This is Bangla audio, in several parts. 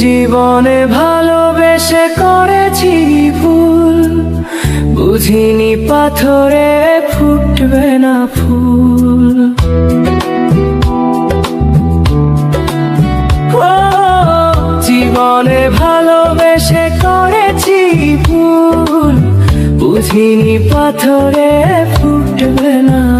জীবনে ভালোবেসে করেছি ফুল। বুঝিনি পাথরে ফুটবে না ফুল। জীবনে ভালোবেসে করেছি ফুল। বুঝিনি পাথরে ফুটবে না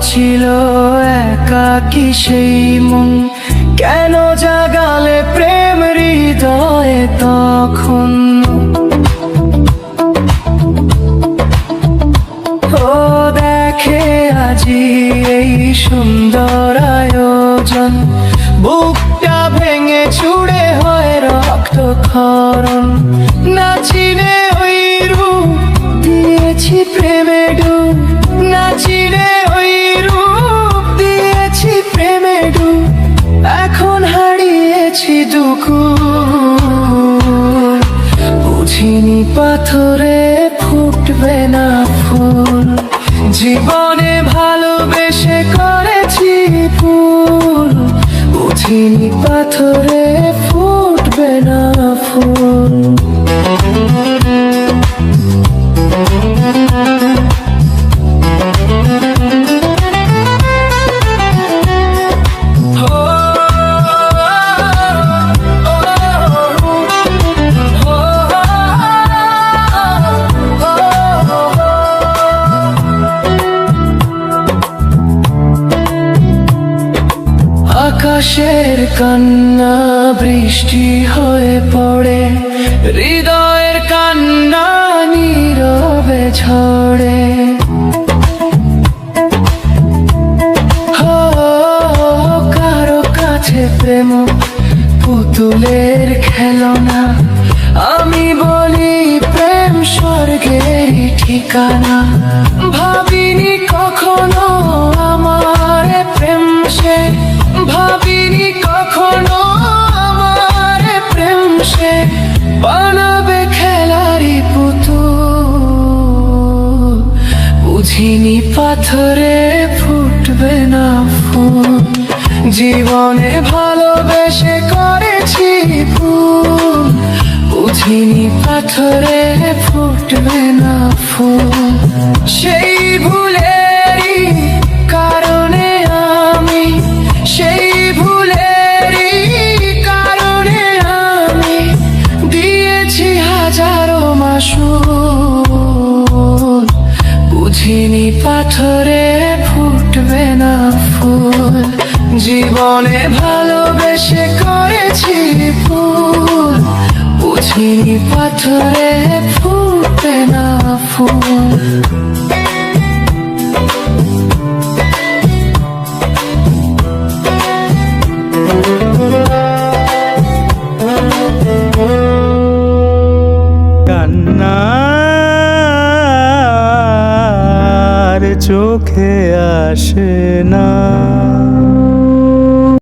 ছিল একাকি সেই মন? কেন জাগালে প্রেম হৃদয়ে তখন? ও দেখে আজি এই সুন্দর আয়োজন। বুকটা ভেঙে ছুড়ে হয় রক্ত খরণ দুকু বুঝিনি পাথরে ফুটবে না ফুল। জীবনে ভালোবেসে করেছি ফুল বুঝিনি পাথরে আকাশের কান্না বৃষ্টি হয়ে পড়ে। হৃদয়ের কান্না নীরবে হো, কারও কাছে প্রেম পুতুলের খেলনা। আমি বলি প্রেম স্বর্গের ঠিকানা। ভাবিনি বানাবে খেলারি বুঝিনি পাথরে ফুটবে না ফুল। জীবনে ভালোবেসে করেছি ফুল বুঝিনি পাথরে ফুটবে না ফুল। সেই বুঝিনি পাথরে ফুটবে না ফুল। জীবনে ভালোবেসে করেছি ফুল। বুঝিনি পাথরে ফুটবে না ফুল। কান্নার চোখে আসে না।